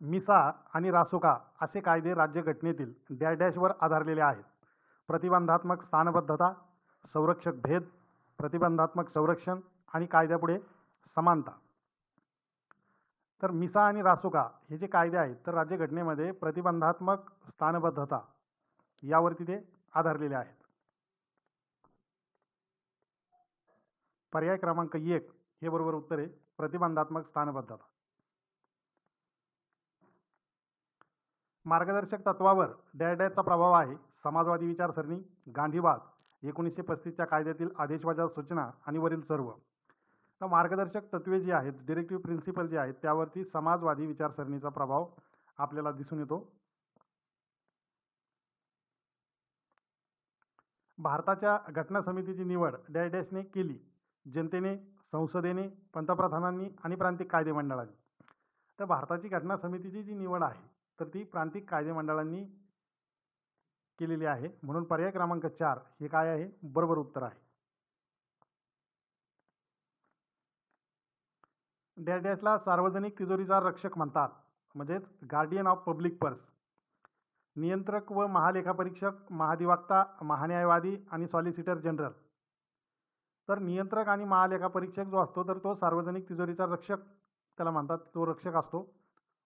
मिसा आणि रासुका असे कायदे राज्यघटनेतील डॅश डॅशवर आधारलेले आहेत. प्रतिबंधात्मक स्थानबद्धता संरक्षक भेद प्रतिबंधात्मक संरक्षण आणि कायद्यापुढे समानता. तर मिसा आणि रासुका हे जे कायदे आहेत तर राज्यघटनेमध्ये प्रतिबंधात्मक स्थानबद्धता यावरती ते आधारलेले आहेत. पर्याय क्रमांक एक हे बरोबर उत्तर आहे प्रतिबंधात्मक स्थानबद्धता. मार्गदर्शक तत्वावर डॅश प्रभाव आहे. समाजवादी विचारसरणी गांधीवाद एकोणीसशे पस्तीसच्या कायद्यातील आदेशवाजा सूचना आणि वरील सर्व. तर मार्गदर्शक तत्वे जी आहेत डिरेक्टिव्ह प्रिन्सिपल जे आहेत त्यावरती समाजवादी विचारसरणीचा प्रभाव आपल्याला दिसून येतो. भारताच्या घटना समितीची निवड डॅश डॅशने केली. जनतेने संसदेने पंतप्रधानांनी आणि प्रांतिक कायदे मंडळांनी तर भारताची घटना समितीची जी निवड आहे तर ती प्रांतिक कायदे मंडळांनी केलेली आहे. म्हणून पर्याय क्रमांक चार हे काय आहे? बरोबर उत्तर आहे. डॅश डॅशला सार्वजनिक तिजोरीचा रक्षक म्हणतात. म्हणजेच गार्डियन ऑफ पब्लिक पर्स नियंत्रक व महालेखापरीक्षक महाधिवक्ता महान्यायवादी आणि सॉलिसिटर जनरल तर नियंत्रक आणि महालेखापरीक्षक जो असतो तर तो सार्वजनिक तिजोरीचा रक्षक त्याला म्हणतात तो रक्षक असतो.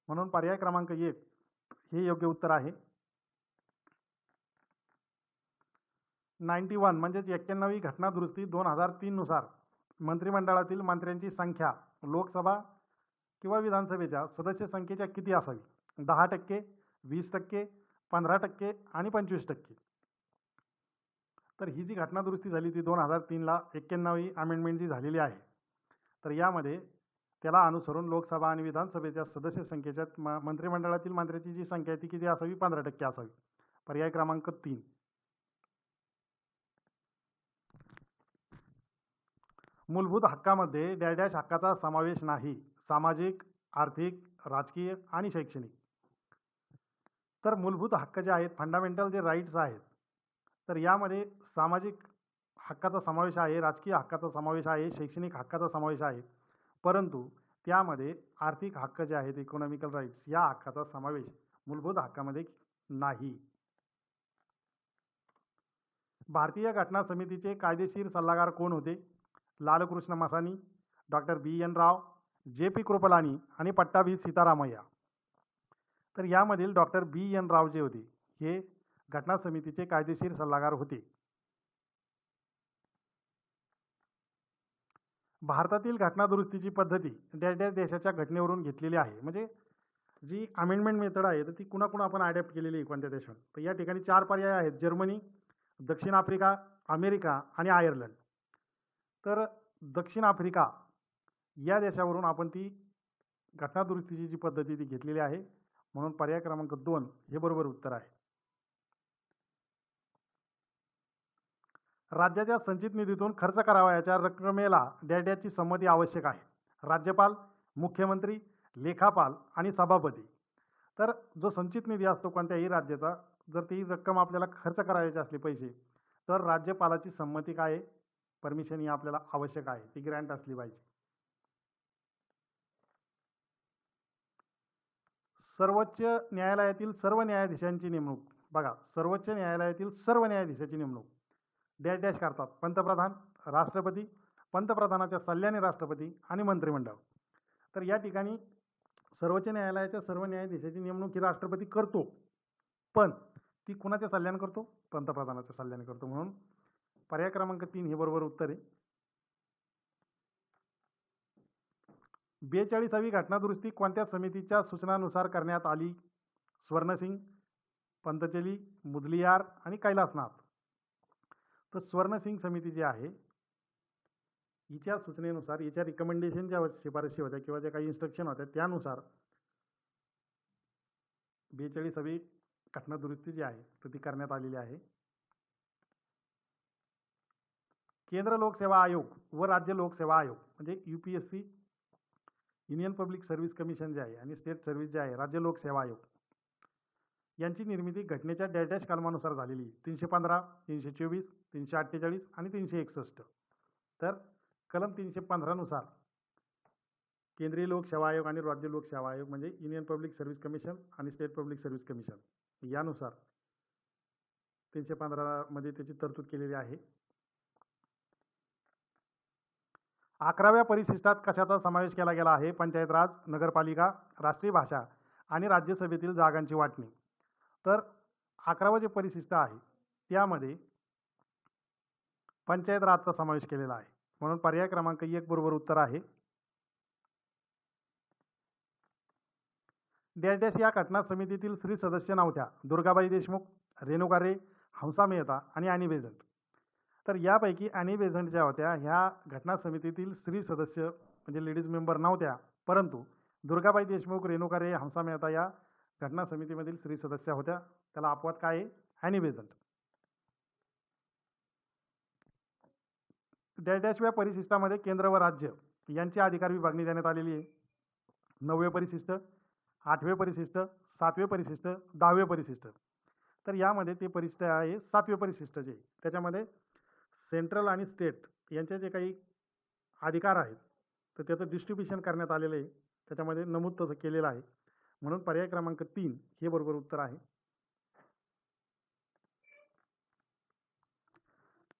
म्हणून पर्याय क्रमांक एक हे योग्य उत्तर आहे. नाईन्टी वन म्हणजेच एक्क्याण्णवी घटना दुरुस्ती दोन हजार तीननुसार मंत्रिमंडळातील मंत्र्यांची संख्या लोकसभा किंवा विधानसभेच्या सदस्य संख्येच्या किती असावी? दहा टक्के वीस टक्के पंधरा टक्के आणि पंचवीस टक्के. तर ही जी घटना दुरुस्ती झाली ती दोन हजार तीनला एक्क्याण्णवी अमेंडमेंट जी झालेली आहे. तर यामध्ये त्याला अनुसरून लोकसभा आणि विधानसभेच्या सदस्य संख्येच्या म मंत्रिमंडळातील मंत्र्याची जी संख्या आहे ती किती असावी? पंधरा टक्के असावी. पर्याय क्रमांक तीन. मूलभूत हक्कामध्ये डॅश डॅश हक्काचा समावेश नाही. सामाजिक आर्थिक राजकीय आणि शैक्षणिक. तर मूलभूत हक्क जे आहेत फंडामेंटल जे राईट्स आहेत तर यामध्ये सामाजिक हक्काचा समावेश आहे राजकीय हक्काचा समावेश आहे शैक्षणिक हक्काचा समावेश आहे. परंतु त्यामध्ये आर्थिक हक्क जे आहेत इकॉनॉमिकल राईट्स या हक्काचा समावेश मूलभूत हक्कामध्ये नाही. भारतीय घटना समितीचे कायदेशीर सल्लागार कोण होते? Lalkrishna Masani doctor B N Rau J P Kripalani आणि पट्टाभी सीतारामय्या. तर यामधील डॉक्टर बी एन राव जे होते हे घटना समितीचे कायदेशीर सल्लागार होते. भारतातील घटनादुरुस्तीची पद्धती त्या त्या देशाच्या घटनेवरून घेतलेली आहे. म्हणजे जी अमेंडमेंट मेथड आहे तर ती कुणाकुणा आपण अडॅप्ट केलेली आहे कोणत्या देशात? तर या ठिकाणी चार पर्याय आहेत. जर्मनी दक्षिण आफ्रिका अमेरिका आणि आयर्लंड. तर दक्षिण आफ्रिका या देशावरून आपण ती घटना दुरुस्तीची जी पद्धती ती घेतलेली आहे म्हणून पर्याय क्रमांक दोन हे बरोबर उत्तर आहे. राज्याच्या संचित निधीतून खर्च करावयाच्या रकमेला डॅश संमती आवश्यक आहे. राज्यपाल मुख्यमंत्री लेखापाल आणि सभापती. तर जो संचित निधी असतो कोणत्याही राज्याचा जर ती रक्कम आपल्याला खर्च करायची असली पैसे तर राज्यपालाची संमती काय आहे? परमिशन ही आपल्याला आवश्यक आहे. ती ग्रँट असली पाहिजे. सर्वोच्च न्यायालयातील सर्व न्यायाधीशांची नेमणूक. बघा सर्वोच्च न्यायालयातील सर्व न्यायाधीशाची नेमणूक. डॅश डॅश करतात. पंतप्रधान राष्ट्रपती पंतप्रधानाच्या सल्ल्याने राष्ट्रपती आणि मंत्रिमंडळ. तर या ठिकाणी सर्वोच्च न्यायालयाच्या सर्व न्यायाधीशाची नेमणूक ही राष्ट्रपती करतो. पण ती कुणाच्या सल्ल्याने करतो? पंतप्रधानाच्या सल्ल्याने करतो. म्हणून पर्याय क्रमांक तीन हे बरोबर उत्तर आहे. बेचाळीसावी घटनादुरुस्ती कोणत्या समितीच्या सूचनानुसार करण्यात आली? स्वर्णसिंग पंतचली मुदलियार आणि कैलासनाथ. तर स्वर्णसिंग समिती जी आहे हिच्या सूचनेनुसार हिच्या रिकमेंडेशन ज्या शिफारशी होत्या किंवा ज्या काही इन्स्ट्रक्शन होत्या त्यानुसार बेचाळीसावी घटना दुरुस्ती जी आहे तर ती करण्यात आलेली आहे. केंद्र लोकसेवा आयोग व राज्य लोकसेवा आयोग म्हणजे U P S C union public service commission जे आहे आणि स्टेट सर्व्हिस जे आहे राज्य लोकसेवा आयोग यांची निर्मिती घटनेच्या डॅश डॅश कलमानुसार झालेली तीनशे पंधरा तीनशे चोवीस तीनशे अठ्ठेचाळीस आणि तीनशे एकसष्ट. तर कलम तीनशे पंधरानुसार केंद्रीय लोकसेवा आयोग आणि राज्य लोकसेवा आयोग म्हणजे युनियन पब्लिक सर्व्हिस कमिशन आणि स्टेट पब्लिक सर्व्हिस कमिशन यानुसार तीनशे पंधरामध्ये त्याची तरतूद केलेली आहे. अकराव्या परिशिष्टात कशाचा समावेश केला गेला आहे? पंचायत राज नगरपालिका राष्ट्रीय भाषा आणि राज्यसभेतील जागांची वाटणी. तर अकरावं जे परिशिष्ट आहे त्यामध्ये पंचायत राजचा समावेश केलेला आहे. म्हणून पर्याय क्रमांक एक बरोबर उत्तर आहे. डॅश डॅश या घटना समितीतील स्त्री सदस्य नव्हत्या. दुर्गाबाई देशमुख रेणुका रे हंसा मेहता आणि अॅनी बेझंट. तर यापैकी अॅनी बेझंट ज्या होत्या ह्या घटना समितीतील स्त्री सदस्य म्हणजे लेडीज मेंबर नव्हत्या. परंतु दुर्गाबाई देशमुख रेणुका रे हंसा मेहता या घटना समितीमधील स्त्री सदस्य होत्या. त्याला अपवाद काय आहे? Annie Besant. डॅश डॅशव्या परिशिष्टामध्ये केंद्र व राज्य यांची अधिकार विभागणी देण्यात आलेली आहे. नववे परिशिष्ट आठवे परिशिष्ट सातवे परिशिष्ट दहावे परिशिष्ट. तर यामध्ये ते परिशिष्ट आहे सातवे परिशिष्ट जे. त्याच्यामध्ये सेंट्रल आणि स्टेट यांचे जे काही अधिकार आहेत तर त्याचं डिस्ट्रीब्युशन करण्यात आलेलं आहे. त्याच्यामध्ये नमूद तसं केलेलं आहे. म्हणून पर्याय क्रमांक तीन हे बरोबर उत्तर आहे.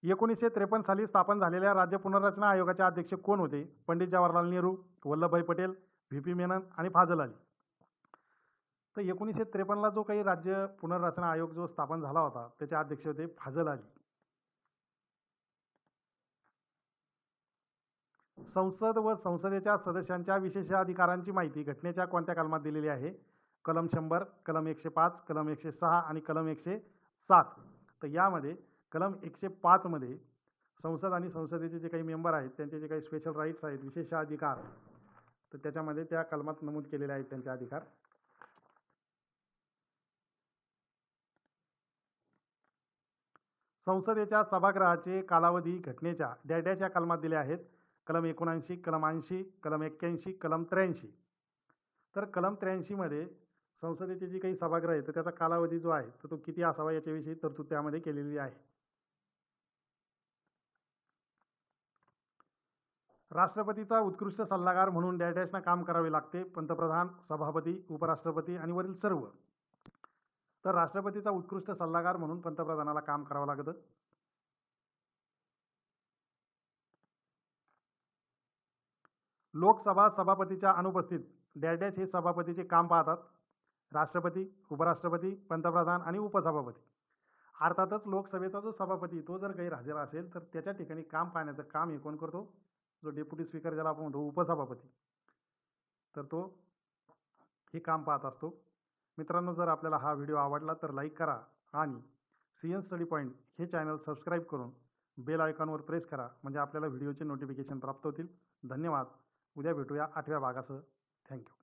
एकोणीसशे त्रेपन्न साली स्थापन झालेल्या राज्य पुनर्रचना आयोगाचे अध्यक्ष कोण होते? पंडित जवाहरलाल नेहरू वल्लभभाई पटेल व्ही पी मेनन आणि फाजल अली. तर एकोणीसशे त्रेपन्नला जो काही राज्य पुनर्रचना आयोग जो स्थापन झाला होता त्याचे अध्यक्ष होते फाजल अली. संसद व संसदेच्या सदस्यांच्या विशेषाधिकारांची माहिती घटनेच्या कोणत्या कलमात दिलेली आहे? कलम शंभर कलम एकशे पाच कलम एकशे सहा आणि कलम एकशे सात. तर यामध्ये कलम एकशे पाचमध्ये संसद आणि संसदेचे जे काही मेंबर आहेत त्यांचे जे काही स्पेशल राईट्स आहेत विशेष अधिकार तर त्याच्यामध्ये त्या कलमात नमूद केलेले आहेत त्यांचे अधिकार. संसदेच्या सभागृहाचे कालावधी घटनेच्या डॅड्याच्या कलमात दिले आहेत. कलम एकोणऐंशी कलम ऐंशी कलम एक्क्याऐंशी कलम त्र्याऐंशी. तर कलम त्र्याऐंशीमध्ये संसदेचे जे काही सभागृह आहे तर त्याचा कालावधी जो आहे तर तो किती असावा याच्याविषयी तरतूद त्यामध्ये केलेली आहे. राष्ट्रपतीचा उत्कृष्ट सल्लागार म्हणून डॅडॅशना काम करावे लागते. पंतप्रधान सभापती उपराष्ट्रपती आणि वरील सर्व. तर राष्ट्रपतीचा उत्कृष्ट सल्लागार म्हणून पंतप्रधानाला काम करावं लागतं. लोकसभा सभापतीच्या अनुपस्थित डॅडॅश हे सभापतीचे काम पाहतात. राष्ट्रपती उपराष्ट्रपती पंतप्रधान आणि उपसभापती. अर्थातच लोकसभेचा जो सभापती तो जर गैरहजर असेल तर त्याच्या ठिकाणी काम पाहण्याचं काम हे कोण करतो? जो डेप्युटी स्पीकर ज्याला आपण म्हणतो उपसभापती तर तो हे काम पाहत असतो. मित्रांनो जर आपल्याला हा व्हिडिओ आवडला तर लाईक करा आणि सी एन स्टडी पॉईंट हे चॅनल सबस्क्राईब करून बेल आयकॉनवर प्रेस करा म्हणजे आपल्याला व्हिडिओचे नोटिफिकेशन प्राप्त होतील. धन्यवाद. उद्या भेटूया आठव्या भागासह. थँक्यू.